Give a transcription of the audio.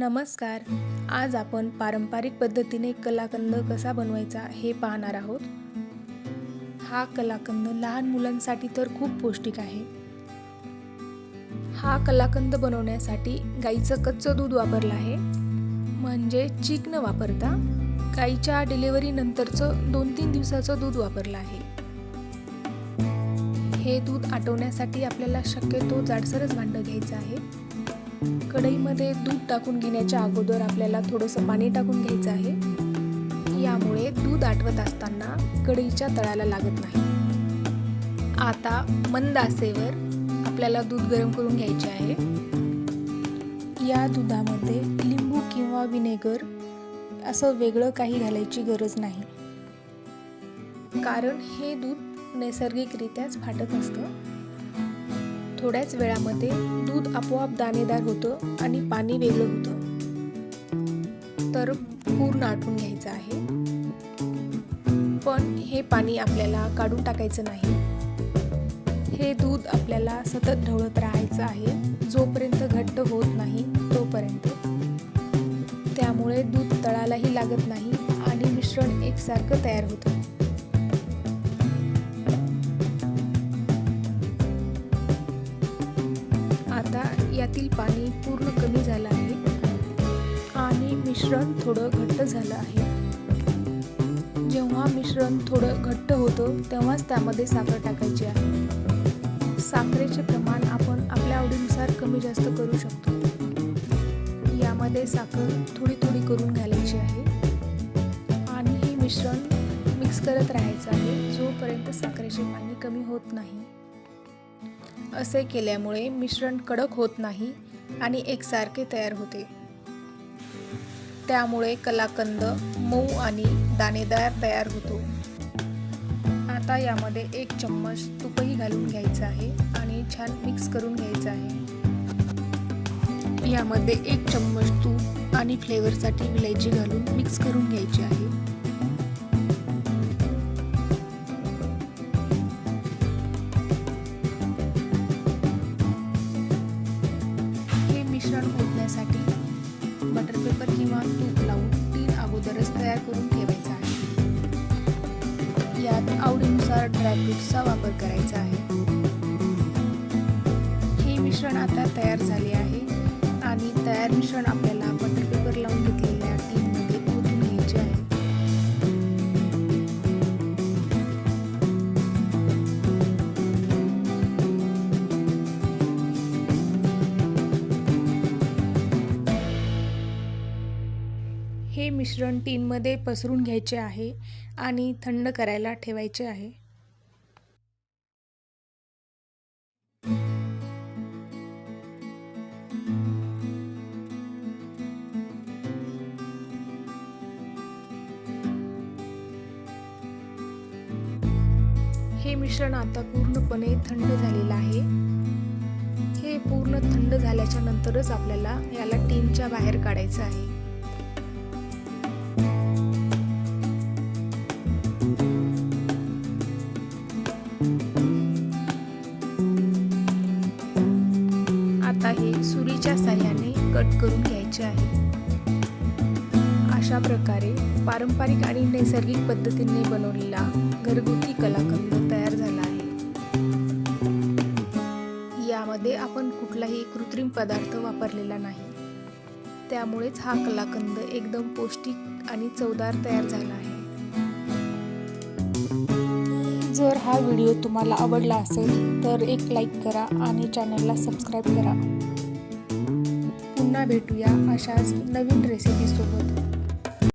नमस्कार. आज आपण पारंपरिक पद्धतीने कलाकंद कसा बनवायचा हे पाहणार आहोत. हा कलाकंद लहान मुलांसाठी तर खूप पौष्टिक आहे. हा कलाकंद बनवण्यासाठी गाईचं कच्चं दूध वापरलं आहे. म्हणजे चीक न वापरता गाईच्या डिलिव्हरी नंतरचं दोन तीन दिवसाचं दूध वापरलं आहे. हे दूध आटवण्यासाठी आपल्याला शक्यतो जाडसरच भांडं घ्यायचं आहे. कढईमध्ये दूध टाकून घेण्याच्या अगोदर आपल्याला थोडंसं पाणी टाकून घ्यायचं आहे. यामुळे दूध आटवत असताना कढईच्या तळाला लागत नाही. आता मंद आसेवर आपल्याला दूध गरम करून घ्यायचे आहे. या दुधामध्ये लिंबू किंवा विनेगर असं वेगळं काही घालायची गरज नाही. कारण हे दूध नैसर्गिकरित्याच फाटत असतं थोड्याच वेळामध्ये दूध आपोआप दाणेदार होतं आणि पाणी वेगळं होतं. तर पूर्ण आटून घ्यायचं आहे. पण हे पाणी आपल्याला काढून टाकायचं नाही. हे दूध आपल्याला सतत ढवळत राहायचं आहे. जोपर्यंत घट्ट होत नाही तोपर्यंत. त्यामुळे दूध तळालाही लागत नाही आणि मिश्रण एकसारखं तयार होतं. आता यातील पाणी पूर्ण कमी झालं आहे आणि मिश्रण थोडं घट्ट झालं आहे. जेव्हा मिश्रण थोडं घट्ट होतं तेव्हाच त्यामध्ये साखर टाकायची आहे. साखरेचे प्रमाण आपण आपल्या आवडीनुसार कमी जास्त करू शकतो. यामध्ये साखर थोडी थोडी करून घालायची आहे आणि हे मिश्रण मिक्स करत राहायचं आहे जोपर्यंत साखरेचे पाणी कमी होत नाही. असे केल्यामुळे मिश्रण कडक होत नाही आणि एकसारखे तयार होते. त्यामुळे कलाकंद मऊ आणि दाणेदार तयार होतो. आता यामध्ये एक चम्मच तुपही घालून घ्यायचं आहे आणि छान मिक्स करून घ्यायचं आहे. यामध्ये एक चम्मच तूप आणि फ्लेवरसाठी विलायची घालून मिक्स करून घ्यायची आहे. मिश्रण बटर पेपर किंवा तूप लावून तीन अगोदरच तयार करून ठेवायचा आहे. यात आवडीनुसार ड्रायफ्रूट्सचा वापर करायचा आहे. हे मिश्रण आता तयार झाले आहे आणि तयार मिश्रण आपण हे मिश्रण टीनमध्ये पसरून घ्यायचे आहे आणि थंड करायला ठेवायचे आहे. हे मिश्रण आता पूर्णपणे थंड झालेलं आहे. हे पूर्ण थंड झाल्याच्या नंतरच आपल्याला याला टीनच्या बाहेर काढायचं आहे. आता हे सुरीच्या साह्याने कट करून घ्यायचे आहे. अशा प्रकारे पारंपरिक आणि नैसर्गिक पद्धतीने बनवलेला घरगुती कलाकंद तयार झाला आहे. यामध्ये आपण कुठलाही कृत्रिम पदार्थ वापरलेला नाही. त्यामुळेच हा कलाकंद एकदम पौष्टिक आणि चवदार तयार झाला आहे. जर हा व्हिडिओ तुम्हाला आवडला असेल तर एक लाईक करा आणि चॅनलला सबस्क्राईब करा. पुन्हा भेटूया अशाच नवीन रेसिपीसोबत